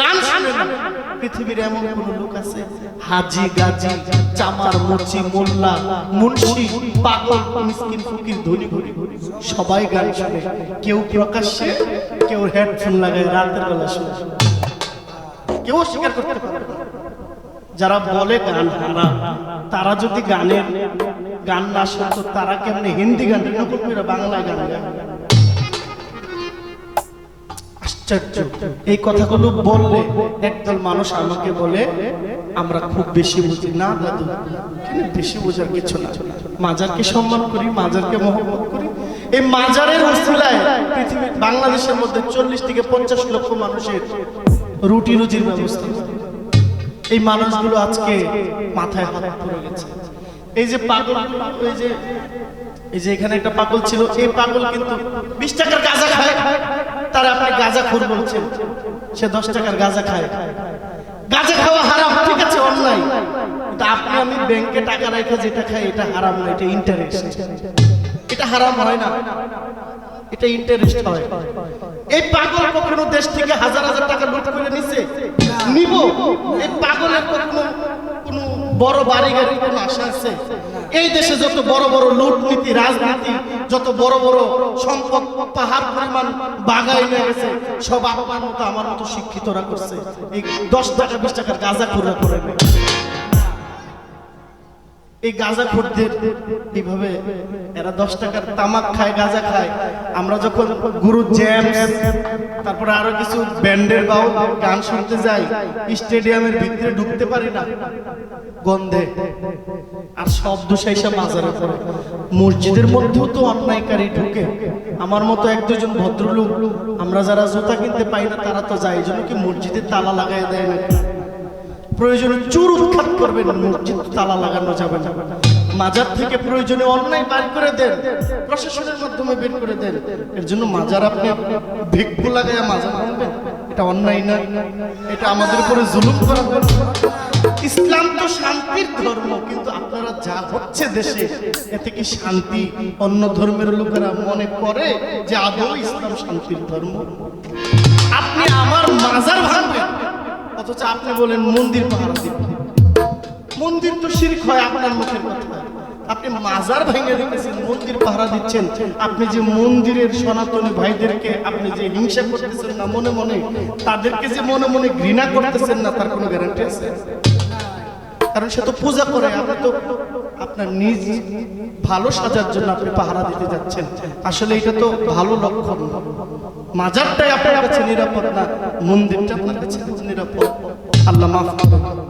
গান শুনে পৃথিবীর এমন কোন লোক আছে? হাজি, গাজি, চামার, মুচি, মোল্লা, মুন্সি, পাগল, মিসকিন, ফকির, ধনী সবাই গান শুনে। কেউ প্রকাশ্যে, কেউ হেডফোন লাগায়, রাতের বেলা শুনে। কেউ স্বীকার করতে পারে যারা বলে গান হারাম তারা যদি গানের গান না শুনতো তারা কেমনে হিন্দি গান নকল করে বাংলায় গান গায়? আশ্চর্য। এই কথাগুলো বললে একদল মানুষ আমাকে বলে, আমরা খুব বেশি বুঝি না, দাদু। বেশি বোঝার কিছু না। মাজারকে সম্মান করি, মাজারকে মহব্বত করি। এই মাজারের উসিলায় পৃথিবী বাংলাদেশের মধ্যে চল্লিশ থেকে পঞ্চাশ লক্ষ মানুষের রুটি রুজির ব্যবস্থা। এই মানুষগুলো আজকে মাথায় হাত পড়ে গেছে। এই যে পাগল, এই যে এই যে এখানে একটা পাগল ছিল, এই পাগল কিন্তু বিশ টাকার গাঁজা খায়। তার আপনি গাঁজা খুর বলছেন সে দশ টাকার গাঁজা খায়। গাঁজা খাওয়া হারাম, ঠিক আছে, অন্যায়। কিন্তু আপনি আমি ব্যাংকে টাকা রেখে যেটা খাই, এটা হারাম না, এটা ইন্টারেস্ট এটা হারাম হয় না। এটা ইন্টারেস্ট হয়। এই পাগল কখনো দেশ থেকে হাজার হাজার টাকা লুট করে নিছে? নিব। এই বড় বাড়ি গাড়ি কোনো আশা আছে? এই দেশে যত বড় বড় লুটনীতি, রাজনীতি, যত বড় বড় সম্পদ পাহাড় পরিমাণ বাগাই নিয়ে গেছে, সব আমার মতো আমার মতো শিক্ষিতরা করছে। এই দশ টাকা, বিশ টাকার গাঁজা করে করে এই গাঁজা খোরদের এইভাবে এরা দশ টাকার তামাক খায়, গাঁজা খায়। আমরা যখন গুরু জ্যাম তারপরে আরও কিছু ব্যান্ডের বাউ গান শুনতে যাই, স্টেডিয়ামের ভিতরে ঢুকতে পারি না। গন্ধে। আর সব দুসাইসা মাজারে পড়ে। মসজিদের মধ্যেও তো অন্যায়কারী ঢুকে। আমার মতো এক দুজন ভদ্রলোক, আমরা যারা জুতা কিনতে পাই না, তারা তো যায়। এই জন্য কি মসজিদে তালা লাগাই দেয় না প্রয়োজনে চুর উৎখাত করবেন, মসজিদ তালা লাগানো যাবে না। মাজার থেকে প্রয়োজনে অন্যায় বার করে দেন, প্রশাসনের মাধ্যমে বের করে দেন। এর জন্য মাজার আপনি ভিক্ষু লাগায় মাজার ভাঙবেন এটা অন্যায় না এটা আমাদের উপরে জুলুম করা। ইসলাম তো শান্তির ধর্ম, কিন্তু আপনারা যা হচ্ছে দেশে, এতে কি শান্তি? অন্য ধর্মের লোকেরা মনে করে যে আদৌ ইসলাম শান্তির ধর্ম? অথচ আপনি বলেন মন্দির পাহারা দিবেন মন্দির তো শিরক হয় আপনার মুখের আপনি মাজার ভেঙে রেখেছেন, মন্দির পাহারা দিচ্ছেন। আপনি যে মন্দিরের সনাতনী ভাইদেরকে আপনি যে হিংসা করতেছেন না, মনে মনে তাদেরকে যে মনে মনে ঘৃণা করতেছেন না, তার কোনো গ্যারান্টি আছে? কারণ সে তো পূজা করে, আপনি তো আপনার নিজ ভালো সাজার জন্য আপনি পাহারা দিতে যাচ্ছেন। আসলে এটা তো ভালো লক্ষণ। মাজারটাই আপনার কাছে নিরাপদ না? মন্দিরটা আপনার কাছে নিরাপদ। আল্লাহ মাফ করুন।